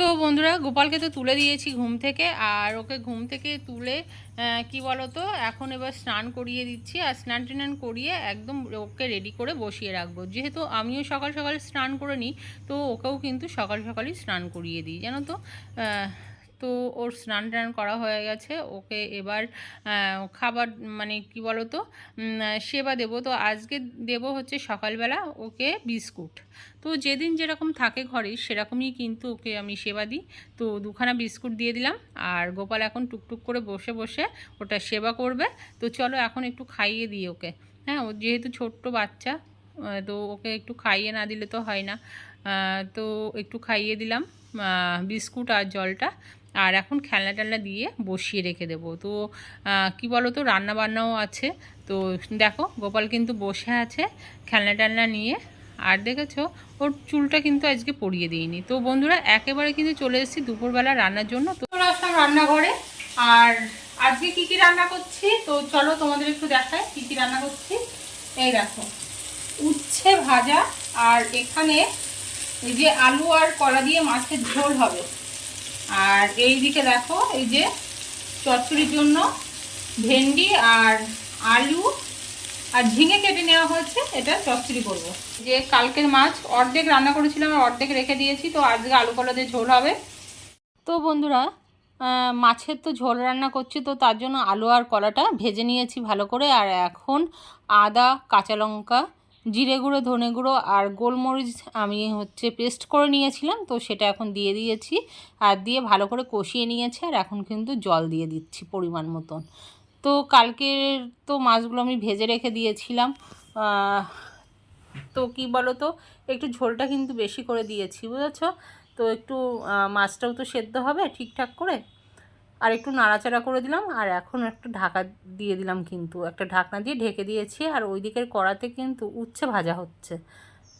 তো বন্ধুরা গোপালকে তো তুলে দিয়েছি ঘুম থেকে, আর ওকে ঘুম থেকে তুলে কি বলো তো এখন এবার স্নান করিয়ে দিচ্ছি, আর স্নান টান করিয়ে একদম ওকে রেডি করে বসিয়ে রাখব। যেহেতু আমিও সকাল সকাল স্নান করে নিই, তো ওকেও কিন্তু সকাল সকালই স্নান করিয়ে দিই, জানো তো? তো ওর স্নান টান করা হয়ে গেছে, ওকে এবার খাবার মানে কি বলো তো সেবা দেবো। তো আজকে দেবো হচ্ছে সকালবেলা ওকে বিস্কুট। তো যেদিন যেরকম থাকে ঘরে সেরকমই কিন্তু ওকে আমি সেবা দিই। তো দুখানা বিস্কুট দিয়ে দিলাম, আর গোপাল এখন টুকটুক করে বসে বসে ওটা সেবা করবে। তো চলো এখন একটু খাইয়ে দিই ওকে। হ্যাঁ ও যেহেতু ছোট্ট বাচ্চা তো ওকে একটু খাইয়ে না দিলে তো হয় না। তো একটু খাইয়ে দিলাম বিস্কুট আর জলটা। আর এখন খেলনা টেলনা দিয়ে বসিয়ে রেখে দেবো। তো কি বলো তো রান্না বান্নাও আছে। তো, দেখো, গোপাল কিন্তু বসে আছে খেলনা টেলনা নিয়ে। আর দেখেছ, ওর চুলটা কিন্তু আজকে পরিয়ে দিইনি। তো বন্ধুরা, একেবারে কিন্তু চলে এসেছি দুপুরবেলা রান্নার জন্য। তো আসলাম রান্নাঘরে। আর আজকে কি কি রান্না করছি? তো চলো তোমাদের একটু দেখাই কি কি রান্না করছি। এই দেখো, উচ্ছে ভাজা। আর এখানে যে আলু আর কলা দিয়ে মাছের ঝোল হবে। আর এই দিকে দেখো, এই যে চচ্চড়ির জন্য ভেন্ডি আর আলু আর ঝিঙে কেটে নেওয়া হয়েছে, এটা চচ্চড়ি করব। যে কালকের মাছ অর্ধেক রান্না করেছিলাম আর অর্ধেক রেখে দিয়েছি, তো আজকে আলু কলা দিয়ে ঝোল হবে তো বন্ধুরা মাছের তো ঝোল রান্না করছি, তো তার জন্য আলু আর কলাটা ভেজে নিয়েছি ভালো করে, আর এখন আদা, কাঁচা লঙ্কা জিরে গুঁড়ো, ধনে গুঁড়ো আর গোলমরিচ আমি হচ্ছে পেস্ট করে নিয়েছিলাম, তো সেটা এখন দিয়ে দিয়েছি। আর দিয়ে ভালো করে কষিয়ে নিয়েছি আর এখন কিন্তু জল দিয়ে দিচ্ছি পরিমাণ মতন। তো কালকের তো মাছগুলো আমি ভেজে রেখে দিয়েছিলাম। তো কি বলো তো একটু ঝোলটা কিন্তু বেশি করে দিয়েছি, বুঝেছ? তো একটু মাছটাও তো সেদ্ধ হবে ঠিকঠাক করে। আর একটু নাড়াচাড়া করে দিলাম, আর এখন একটা ঢাকা দিয়ে দিলাম কিন্তু। একটা ঢাকনা দিয়ে ঢেকে দিয়েছি, আর ওই দিকের কড়াতে কিন্তু উচ্ছে ভাজা হচ্ছে।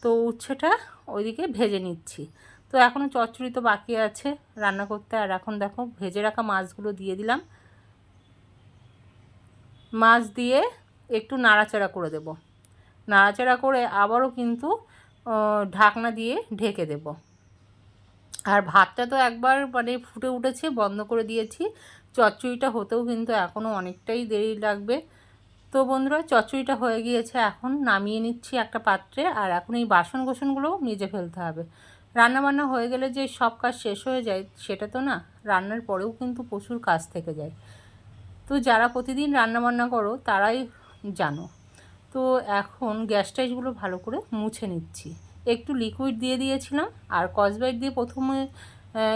তো উচ্ছেটা ওইদিকে ভেজে নিচ্ছি। তো এখনও চচ্চড়ি তো বাকি আছে রান্না করতে, আর এখন দেখো ভেজে রাখা মাছগুলো দিয়ে দিলাম। মাছ দিয়ে একটু নাড়াচাড়া করে দেব। নাড়াচাড়া করে আবারও কিন্তু ঢাকনা দিয়ে ঢেকে দেব। আর ভাতটা তো একবার মানে ফুটে উঠেছে, বন্ধ করে দিয়েছি। চচ্চড়িটা হতেও কিন্তু এখনও অনেকটাই দেরি লাগবে। তো বন্ধুরা, চচ্চড়িটা হয়ে গিয়েছে এখন। নামিয়ে নিচ্ছি একটা পাত্রে আর এখন এই বাসন কোসনগুলোও মেজে ফেলতে হবে। রান্নাবান্না হয়ে গেলে যে সব কাজ শেষ হয়ে যায়, সেটা তো না, রান্নার পরেও কিন্তু প্রচুর কাজ থেকে যায়। তো যারা প্রতিদিন রান্নাবান্না করো, তারাই জানো। তো এখন গ্যাস টাইসগুলো ভালো করে মুছে নিচ্ছি। একটু লিকুইড দিয়ে দিয়েছিলাম, আর কসবাইট দিয়ে প্রথমে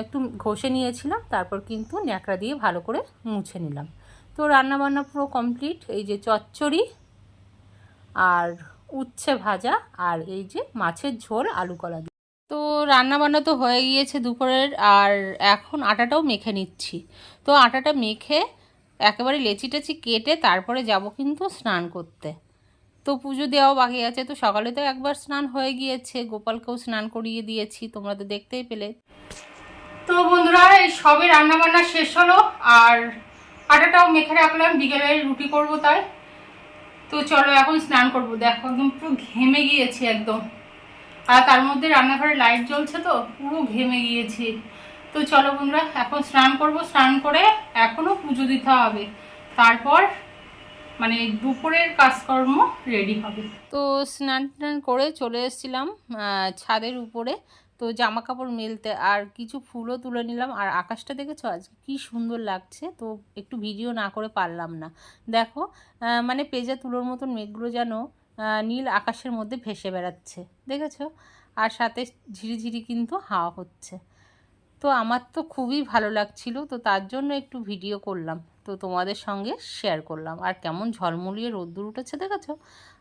একটু ঘষে নিয়েছিলাম, তারপর কিন্তু ন্যাকড়া দিয়ে ভালো করে মুছে নিলাম। তো রান্না বান্না পুরো কমপ্লিট এই যে চচ্চড়ি আর উচ্ছে ভাজা আর এই যে মাছের ঝোল আলু কলা দিয়ে। তো রান্না বান্না তো হয়ে গিয়েছে দুপুরের, আর এখন আটাটাও মেখে নিচ্ছি। তো আটাটা মেখে একেবারে লেচি টেচি কেটে তারপরে যাব কিন্তু স্নান করতে। তো পুজো দেওয়াও বাকি আছে। তো সকালে তো একবার স্নান হয়ে গিয়েছে। গোপালকেও স্নান করিয়ে দিয়েছি, তোমরা তো দেখতেই পেলে। তো বন্ধুরা, এই সবে রান্না বান্না শেষ হলো, আর আটাটাও মেখে রাখলাম, বিকেলে রুটি করব তাই। তো চলো এখন স্নান করব। দেখো একদম পুরো ঘেমে গিয়েছি একদম। আর তার মধ্যে রান্নাঘরে লাইট জ্বলছে তো, পুরো ঘেমে গিয়েছি। তো চলো বন্ধুরা, এখন স্নান করব। স্নান করে এখনও পুজো দিতে হবে। তারপর মানে দুপুরের কাজকর্ম রেডি হবে। তো স্নান টান করে চলে এসেছিলাম ছাদের উপরে। তো জামা কাপড় মেলতে আর কিছু ফুলও তুলে নিলাম। আর আকাশটা দেখেছ আজকে? কি সুন্দর লাগছে। তো একটু ভিডিও না করে পারলাম না। দেখো মানে পেজা তুলোর মতন মেঘগুলো যেন নীল আকাশের মধ্যে ভেসে বেড়াচ্ছে। দেখেছ? আর সাথে ঝিরিঝিরি কিন্তু হাওয়া হচ্ছে। তো আমার তো খুবই ভালো লাগছিল। তো তার জন্য একটু ভিডিও করলাম। তো তোমাদের সঙ্গে শেয়ার করলাম। আর কেমন ঝলমলিয়ে রোদ্দুর উঠেছে দেখেছ?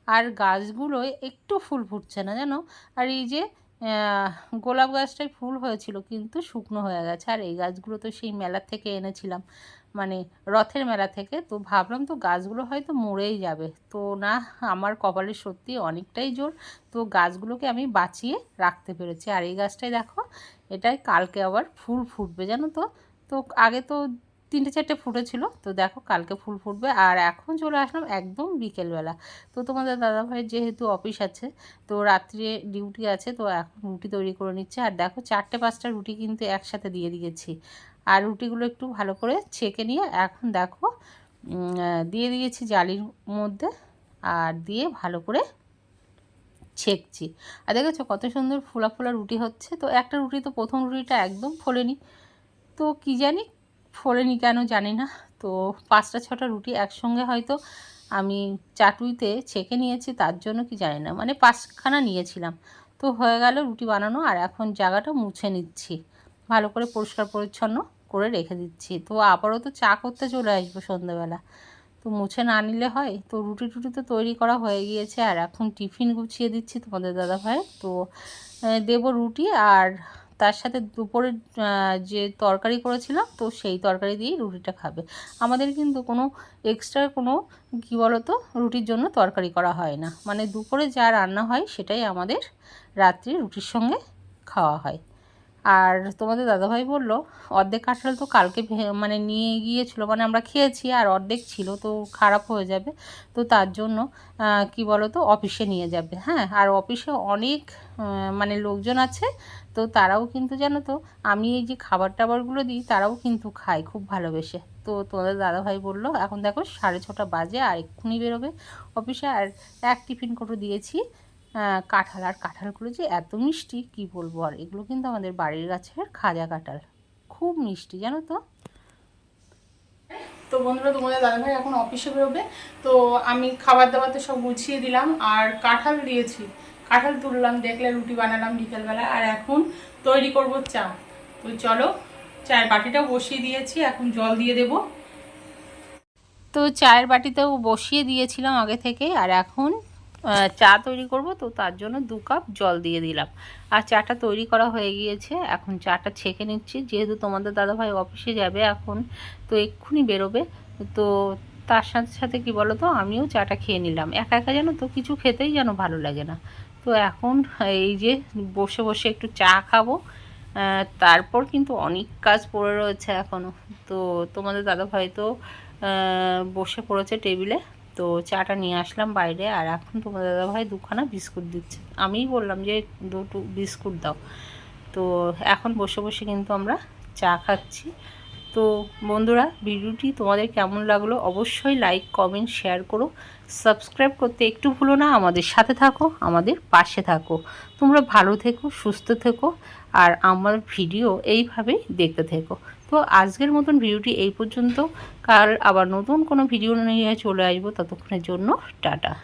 আর গাছগুলোয় একটু ফুল ফুটছে না জানো? আর এই যে গোলাপ গাছটায় ফুল হয়েছিল কিন্তু শুকনো হয়ে গেছে। আর এই গাছগুলো তো সেই মেলা থেকে এনেছিলাম। মানে রথের মেলা থেকে। তো ভাবলাম তো গাছগুলো হয়তো মরেই যাবে। তো না, আমার কপালে সত্যি অনেকটাই জোর। তো গাছগুলোকে আমি বাঁচিয়ে রাখতে পেরেছি। আর এই গাছটাই দেখো এটাই কালকে আবার ফুল ফুটবে জানো তো? তো আগে তো তিনটে চারটে ফুটেছিল। তো দেখো কালকে ফুল ফুটবে আর এখন চলে আসলাম একদম বিকেলবেলা। তো তোমাদের দাদাভাইয়ের যেহেতু অফিস আছে, তো রাত্রে ডিউটি আছে, তো এখন রুটি তৈরি করে নিচ্ছে। আর দেখো চারটে পাঁচটা রুটি কিন্তু একসাথে দিয়ে দিয়েছি। আর রুটিগুলো একটু ভালো করে ছেঁকে নিয়ে এখন দেখো দিয়ে দিয়েছি জালির মধ্যে আর দিয়ে ভালো করে ছেঁকছি। আর দেখেছ কত সুন্দর ফোলা ফোলা রুটি হচ্ছে। তো একটা রুটি তো প্রথম রুটিটা একদম ফোলেনি। তো কি জানি ফোলেনি কেন জানি না। তো পাঁচটা ছটা রুটি একসঙ্গে হয়তো আমি চাটুইতে ছেঁকে নিয়েছি, তার জন্য কি জানি না। মানে পাঁচখানা নিয়েছিলাম। তো হয়ে গেল রুটি বানানো আর এখন জায়গাটা মুছে নিচ্ছি। ভালো করে পরিষ্কার পরিচ্ছন্ন করে রেখে দিচ্ছি। তো আবারও তো চা করতে চলে আসব সন্ধ্যাবেলা। তো মুছে না নিলে হয়। তো রুটি টুটি তো তৈরি করা হয়ে গিয়েছে। আর এখন টিফিন গুছিয়ে দিচ্ছি তোমাদের দাদা ভাই তো দেব রুটি আর তার সাথে দুপুরে যে তরকারি করেছিলাম তো সেই তরকারি দিয়েই রুটিটা খাবে। আমাদের কিন্তু কোনো এক্সট্রা কোনো, কী বলতো, রুটির জন্য তরকারি করা হয় না। মানে দুপুরে যা রান্না হয়, সেটাই আমাদের রাত্রি রুটির সঙ্গে খাওয়া হয়। আর তোমাদের দাদাভাই বলল, অর্ধেক কাঁঠাল তো কালকে মানে নিয়ে গিয়েছিল মানে আমরা খেয়েছি, আর অর্ধেক ছিল, তো খারাপ হয়ে যাবে। তো তার জন্য কি বলো তো অফিসে নিয়ে যাবে। হ্যাঁ আর অফিসে অনেক মানে লোকজন আছে তো তারাও কিন্তু জানো তো, আমি এই যে খাবার টাবারগুলো দিই, তারাও কিন্তু খায় খুব ভালোবেসে। তো তোমাদের দাদাভাই বলল, এখন দেখো সাড়ে ছটা বাজে আর এক্ষুনি বেরোবে অফিসে। আর এক টিফিন করে দিয়েছি কাঁঠাল। আর কাঁঠালগুলো যে এত মিষ্টি, কি বলব? আর এগুলো কিন্তু আমাদের বাড়ির গাছের খাজা কাঁঠাল। খুব মিষ্টি, জানো তো? তো বন্ধুরা, তোমাদের দাদাভাই এখন অফিসে বেরোবে। তো আমি খাবার দাবার তো সব গুছিয়ে দিলাম, আর কাঁঠাল দিয়েছি। কাঁঠাল তুললাম, দেখলে রুটি বানালাম বিকেলবেলা, আর এখন তৈরি করব চা। তো চলো, চায়ের বাটিটাও বসিয়ে দিয়েছি, এখন জল দিয়ে দেব। তো চায়ের বাটিতেও বসিয়ে দিয়েছিলাম আগে থেকে, আর এখন চা তৈরি করব, তো তার জন্য দু কাপ জল দিয়ে দিলাম। আর চাটা তৈরি করা হয়ে গিয়েছে, এখন চাটা ছেঁকে নিচ্ছি, যেহেতু তোমাদের দাদাভাই অফিসে যাবে এখন, তো এক্ষুনি বেরোবে। তো তার সাথে সাথে কি বলো তো আমিও চাটা খেয়ে নিলাম। একা একা যেন তো, কিছু খেতেই যেন ভালো লাগে না। তো এখন এই যে বসে বসে একটু চা খাব তারপর কিন্তু অনেক কাজ পড়ে রয়েছে এখনও তো তোমাদের দাদাভাই তো বসে পড়েছে টেবিলে, তো চাটা নিয়ে আসলাম বাইরে, আর এখন তোমার দাদাভাই দুখানা বিস্কুট দিচ্ছে। আমিই বললাম যে, দুটো বিস্কুট দাও। তো এখন বসে বসে কিন্তু আমরা চা খাচ্ছি। তো বন্ধুরা, ভিডিওটি তোমাদের কেমন লাগল অবশ্যই লাইক কমেন্ট শেয়ার করো। সাবস্ক্রাইব করতে একটু ভুলো না, আমাদের সাথে থাকো, আমাদের পাশে থাকো। তোমরা ভালো থেকো, সুস্থ থেকো, আর আমার ভিডিও এইভাবেই দেখতে থেকো। তো আজকের মতন ভিডিওটি এই পর্যন্ত। কাল আবার নতুন কোনো ভিডিও নিয়ে চলে আসব, ততক্ষণের জন্য টাটা।